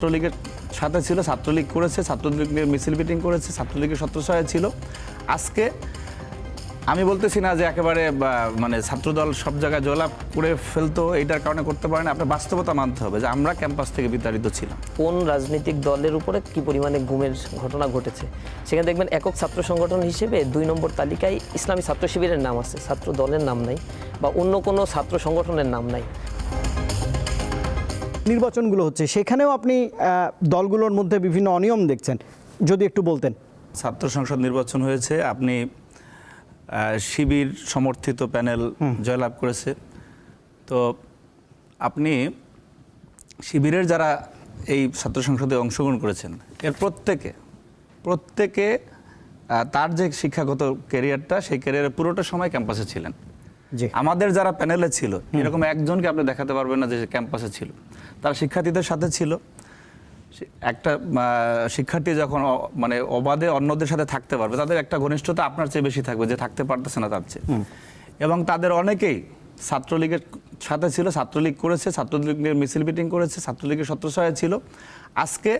ছাত্রলীগের সাথে ছিল, ছাত্রলীগ করেছে ছাত্রলীগের মিছিল মিটিং করেছে, ছাত্রলীগের সত্যসহায় ছিল। আজকে আমি বলতেছি না যে একেবারে মানে ছাত্রদল সব জায়গায় জয়লাভ করে ফেলতো, এইটার কারণে করতে পারে না। আপনার বাস্তবতা মানতে হবে যে আমরা ক্যাম্পাস থেকে বিতাড়িত ছিলাম। কোন রাজনৈতিক দলের উপরে কি পরিমাণে গুমের ঘটনা ঘটেছে? সেখানে দেখবেন একক ছাত্র সংগঠন হিসেবে দুই নম্বর তালিকায় ইসলামী ছাত্র শিবিরের নাম আছে। ছাত্র দলের নাম নাই বা অন্য কোনো ছাত্র সংগঠনের নাম নাই। নির্বাচনগুলো হচ্ছে সেখানেও আপনি দলগুলোর মধ্যে বিভিন্ন অনিয়ম দেখছেন। যদি একটু বলতেন। ছাত্র সংসদ নির্বাচন হয়েছে আপনি শিবির সমর্থিত প্যানেল জয়লাভ করেছে। তো আপনি শিবিরের যারা এই ছাত্র সংসদে অংশগ্রহণ করেছেন এর প্রত্যেকে প্রত্যেকে তার যে শিক্ষাগত ক্যারিয়ারটা সেই ক্যারিয়ারের পুরোটা সময় ক্যাম্পাসে ছিলেন। আমাদের যারা প্যানেলে ছিল এরকম একজনকে আপনি দেখাতে পারবেন না যে ক্যাম্পাসে ছিল। তারা শিক্ষার্থীদের সাথে ছিল। একটা শিক্ষার্থী যখন মানে অবাধে অন্যদের সাথে থাকতে পারবে তাদের একটা ঘনিষ্ঠতা আপনার চেয়ে বেশি থাকবে যে থাকতে পারতেছে না তার চেয়ে। এবং তাদের অনেকেই ছাত্রলীগের সাথে ছিল ছাত্রলীগ করেছে ছাত্রলীগের মিছিল মিটিং করেছে ছাত্রলীগের সত্যসহায় ছিল। আজকে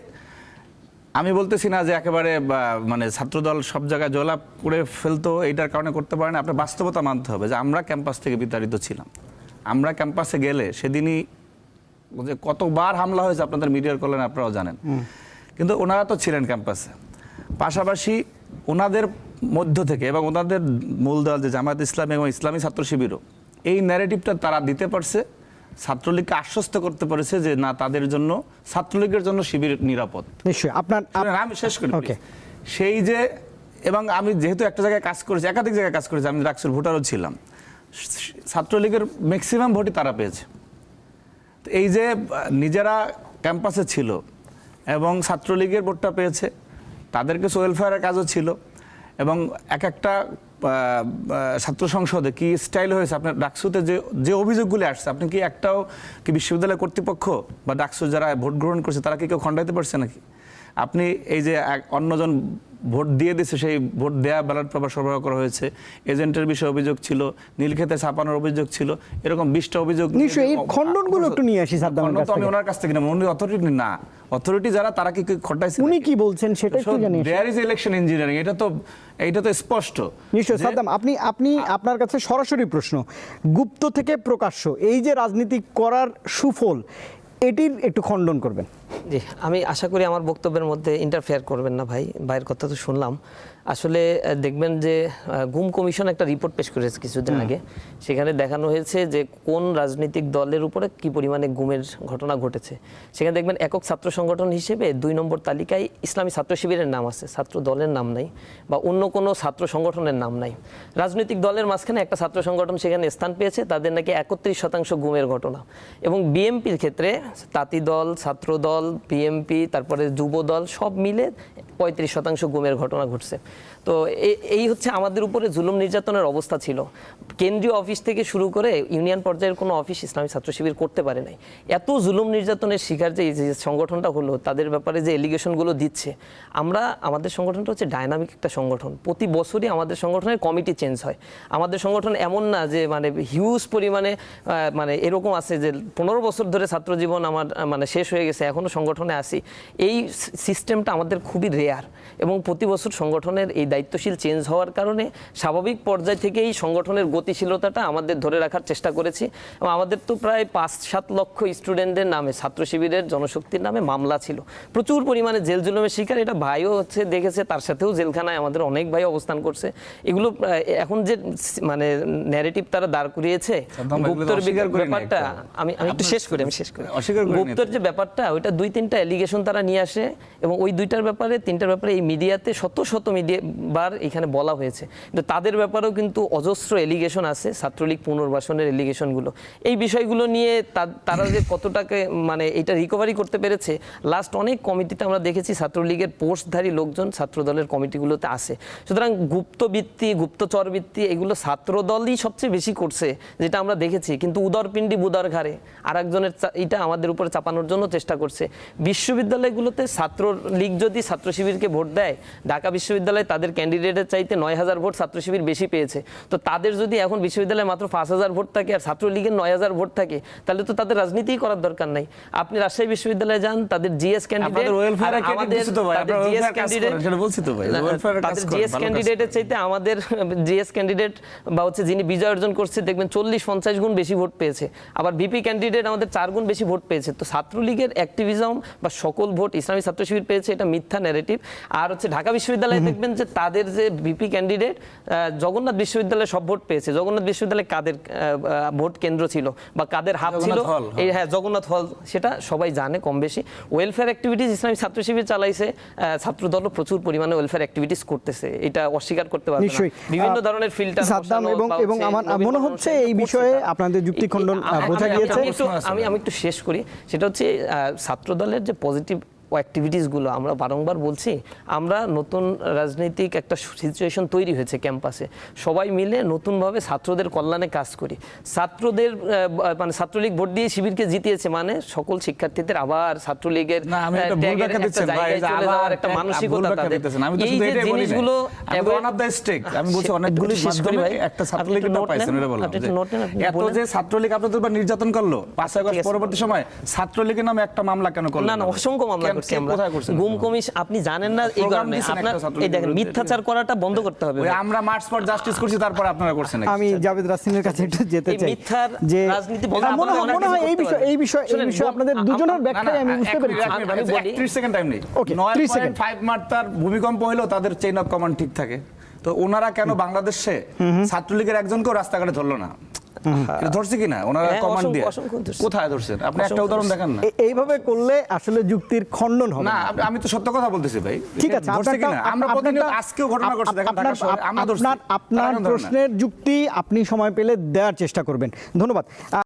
আমি বলতেছি না যে একেবারে মানে ছাত্রদল সব জায়গায় জয়লাভ করে ফেলতো এইটার কারণে করতে পারে না আপনার বাস্তবতা মানতে হবে যে আমরা ক্যাম্পাস থেকে বিতাড়িত ছিলাম। আমরা ক্যাম্পাসে গেলে সেদিনই যে কতবার হামলা হয়েছে আপনাদের মিডিয়ার কল্যাণে আপনারাও জানেন। কিন্তু ওনারা তো ছিলেন ক্যাম্পাসে। পাশাপাশি ওনাদের মধ্য থেকে এবং ওনাদের মূল দল যে জামায়াত ইসলামী এবং ইসলামী ছাত্র শিবিরও এই ন্যারেটিভটা তারা দিতে পারছে ছাত্রলীগকে আশ্বস্ত করতে পেরেছে যে না তাদের জন্য ছাত্রলীগের জন্য শিবির নিরাপদ। নিশ্চয়ই আপনার আপ- আমি শেষ করি ওকে সেই যে এবং আমি যেহেতু একটা জায়গায় কাজ করেছি একাধিক জায়গায় কাজ করেছি আমি রাক্সের ভোটারও ছিলাম। ছাত্রলীগের ম্যাক্সিমাম ভোটই তারা পেয়েছে। এই যে নিজেরা ক্যাম্পাসে ছিল এবং ছাত্রলীগের ভোটটা পেয়েছে তাদের কিছু ওয়েলফেয়ারের কাজও ছিল এবং এক একটা ছাত্র সংসদে কি স্টাইল হয়েছে? আপনার ডাকসুতে যে যে অভিযোগগুলি আসছে, আপনি কি একটাও কি বিশ্ববিদ্যালয় কর্তৃপক্ষ বা ডাকসু যারা ভোট গ্রহণ করছে, তারা কি কেউ খণ্ডাইতে পারছে নাকি? আপনি এই যে অন্যজন দিয়ে দিছে সেই ভোট দেয়া ব্যালট পেপার সরবরাহ করা হয়েছে। এজেন্টের বিষয়ে অভিযোগ ছিল নীলক্ষেতে ছাপানোর অভিযোগ ছিল এরকম বিশটা অভিযোগ এই খণ্ডনগুলো একটু নিয়ে আসি তো আমি ওনার কাছ থেকে না উনি অথরিটি না। অথরিটি যারা তারা কি খটাইছে উনি কি বলছেন সেটা একটু জানি দেয়ার ইজ ইলেকশন ইঞ্জিনিয়ারিং এটা তো এটা তো স্পষ্ট নিশ্চয় সাদ্দাম আপনি আপনি আপনার কাছে সরাসরি প্রশ্ন গুপ্ত থেকে প্রকাশ্য এই যে রাজনীতি করার সুফল এটির একটু খণ্ডন করবেন। জি আমি আশা করি আমার বক্তব্যের মধ্যে ইন্টারফেয়ার করবেন না ভাই ভাইয়ের কথা তো শুনলাম। আসলে দেখবেন যে গুম কমিশন একটা রিপোর্ট পেশ করেছে কিছুদিন আগে। সেখানে দেখানো হয়েছে যে কোন রাজনৈতিক দলের উপরে কি পরিমাণে গুমের ঘটনা ঘটেছে। সেখানে দেখবেন একক ছাত্র সংগঠন হিসেবে দুই নম্বর তালিকায় ইসলামী ছাত্র শিবিরের নাম আছে। ছাত্র দলের নাম নাই বা অন্য কোনো ছাত্র সংগঠনের নাম নাই। রাজনৈতিক দলের মাঝখানে একটা ছাত্র সংগঠন সেখানে স্থান পেয়েছে তাদের নাকি একত্রিশ শতাংশ গুমের ঘটনা। এবং বিএমপির ক্ষেত্রে তাঁতি দল ছাত্র দল বিএমপি তারপরে যুব দল সব মিলে পঁয়ত্রিশ শতাংশ গুমের ঘটনা ঘটছে। তো এই হচ্ছে আমাদের উপরে জুলুম নির্যাতনের অবস্থা ছিল। কেন্দ্রীয় অফিস থেকে শুরু করে ইউনিয়ন পর্যায়ের কোনো অফিস ইসলামী ছাত্র শিবির করতে পারে নাই। এত জুলুম নির্যাতনের শিকার যে সংগঠনটা হলো, তাদের ব্যাপারে যে এলিগেশনগুলো দিচ্ছে, আমরা, আমাদের সংগঠনটা হচ্ছে ডায়নামিক একটা সংগঠন। প্রতি বছরই আমাদের সংগঠনের কমিটি চেঞ্জ হয়। আমাদের সংগঠন এমন না যে মানে হিউজ পরিমাণে মানে এরকম আছে যে, পনেরো বছর ধরে ছাত্র জীবন আমার মানে শেষ হয়ে গেছে এখনও সংগঠনে আসি এই সিস্টেমটা আমাদের খুবই রেয়ার এবং প্রতি বছর সংগঠনের এই দায়িত্বশীল চেঞ্জ হওয়ার কারণে স্বাভাবিক পর্যায় থেকেই সংগঠনের গতিশীলতাটা আমাদের ধরে রাখার চেষ্টা করেছি। এবং আমাদের তো প্রায় পাঁচ সাত লক্ষ স্টুডেন্টদের নামে ছাত্র শিবিরের জনশক্তির নামে মামলা ছিল। প্রচুর পরিমাণে জেল জুলুমের শিকার এটা ভাইও হচ্ছে দেখেছে তার সাথেও জেলখানায় আমাদের অনেক ভাই অবস্থান করছে। এগুলো এখন যে মানে ন্যারেটিভ তারা দাঁড় করিয়েছে গুপ্তর ব্যাপারটা আমি আমি একটু শেষ করি আমি শেষ করি। গুপ্তর যে ব্যাপারটা ওইটা দুই তিনটা এলিগেশন তারা নিয়ে আসে এবং ওই দুইটার ব্যাপারে তিনটার ব্যাপারে এই মিডিয়াতে শত শত মিডিয়া বার এখানে বলা হয়েছে। কিন্তু তাদের ব্যাপারেও কিন্তু অজস্র এলিগেশন আছে, ছাত্রলীগ পুনর্বাসনের এলিগেশনগুলো এই বিষয়গুলো নিয়ে তারা যে কতটাকে মানে এটা রিকভারি করতে পেরেছে লাস্ট অনেক কমিটিতে আমরা দেখেছি ছাত্রলীগের পোস্টধারী লোকজন ছাত্রদলের কমিটিগুলোতে আসে। সুতরাং গুপ্তবৃত্তি, গুপ্তচরবৃত্তি, এগুলো ছাত্রদলই সবচেয়ে বেশি করছে, যেটা আমরা দেখেছি। কিন্তু উদরপিণ্ডি বুদার ঘাড়ে আর একজনের এটা আমাদের উপরে চাপানোর জন্য চেষ্টা করছে। বিশ্ববিদ্যালয়গুলোতে ছাত্রলীগ যদি ছাত্র শিবির শিবিরকে ভোট দেয় ঢাকা বিশ্ববিদ্যালয় তাদের ক্যান্ডিডেটের চাইতে নয় হাজার ভোট ছাত্র শিবির বেশি পেয়েছে। তো তাদের যদি এখন বিশ্ববিদ্যালয়ে মাত্র পাঁচ হাজার ভোট থাকে আর ছাত্রলীগের নয় হাজার ভোট থাকে তাহলে তো তাদের রাজনীতিই করার দরকার নাই। আপনি রাজশাহী বিশ্ববিদ্যালয়ে যান জিএস ক্যান্ডিডেট তাদের জিএস ক্যান্ডিডেটের চাইতে আমাদের জিএস ক্যান্ডিডেট বা হচ্ছে যিনি বিজয় অর্জন করছে দেখবেন চল্লিশ পঞ্চাশ গুণ বেশি ভোট পেয়েছে। আবার বিপি ক্যান্ডিডেট আমাদের চার গুণ বেশি ভোট পেয়েছে। তো ছাত্রলীগের অ্যাক্টিভিজম বা সকল ভোট ইসলামী ছাত্র শিবির পেয়েছে এটা মিথ্যা ন্যারেটিভ আর হচ্ছে ঢাকা বিশ্ববিদ্যালয়ে দেখবেন যে তাদের যে বিপি ক্যান্ডিডেট জগন্নাথ বিশ্ববিদ্যালয়ে সব ভোট পেয়েছে। জগন্নাথ বিশ্ববিদ্যালয়ে কাদের ভোট কেন্দ্র ছিল বা কাদের হাত ছিল? এই হ্যাঁ জগন্নাথ হল সেটা সবাই জানে কম বেশি। ওয়েলফেয়ার অ্যাক্টিভিটিস ইসলামী ছাত্র শিবির চালাইছে। ছাত্র দলও প্রচুর পরিমাণে ওয়েলফেয়ার অ্যাক্টিভিটিস করতেছে। এটা অস্বীকার করতে পারবে না। বিভিন্ন ধরনের ফিল্টার এবং এবং আমার মনে হচ্ছে এই বিষয়ে আপনাদের যুক্তি খণ্ডন বোঝা গিয়েছে? আমি আমি একটু শেষ করি। সেটা হচ্ছে ছাত্র দলের যে পজিটিভ অ্যাক্টিভিটিসগুলো আমরা বারংবার বলছি আমরা নতুন রাজনৈতিক একটা সিচুয়েশন তৈরি হয়েছে ক্যাম্পাসে সবাই মিলে নতুনভাবে ছাত্রদের কল্যাণে কাজ করি। ছাত্রদের মানে ছাত্রলীগ ভোট দিয়ে শিবিরকে জিতিয়েছে মানে সকল শিক্ষার্থীদের আবার ছাত্রলীগের আমি একটা মানসিকতা তাদের। এই যে। জিনিসগুলো আমি বলছি অনেকগুলি। একটা ছাত্রলীগের পাইছেন, এটা বললাম এত যে ছাত্রলীগ আপনাদের উপর নির্যাতন করল পাঁচ আগস্ট পরবর্তী সময় ছাত্রলীগের নামে একটা মামলা কেন করলেন না না অসংখ্য মামলা করছি আমরা? গুম কমিশন আপনি জানেন না এই কারণে। আপনার এই দেখেন মিথ্যাচার করাটা বন্ধ করতে হবে। আমরা মার্চ ফর জাস্টিস করছি তারপর আপনারা করছেন আমি জাভেদ রাসিনের কাছে একটু যেতে চাই। মিথ্যার যে রাজনীতি বন্ধ মনে হয় মনে হয় এই বিষয় এই বিষয় এই। বিষয়ে আপনাদের দুজনের ব্যাখ্যায় আমি বুঝতে পেরেছি। আমি বলি- 30 সেকেন্ড টাইম নেই। Okay, নয় 30 সেকেন্ড। ফাইভ মার্ক ভূমিকম্প হলেও তাদের চেইন অফ কমান্ড ঠিক থাকে। তো ওনারা কেন বাংলাদেশে ছাত্রলীগের একজনকেও রাস্তাঘাটে ধরলো না? ধরছে কিনা? ওনারা হ্যাঁ, কমান্ড দিয়ে। কোথায় ধরছেন? আপনি একটা উদাহরণ দেখান না। এইভাবে করলে আসলে যুক্তির খণ্ডন হবে না। আমি- তো সত্য কথা বলতেছি ভাই। ঠিক আছে ধরছে আমরা প্রতিনিয়ত আজকেও ঘটনা ঘটছে দেখেন ঢাকা আপনার- শহরে আমরা ধরছি? প্রশ্নের যুক্তি আপনি সময় পেলে দেওয়ার চেষ্টা করবেন। ধন্যবাদ।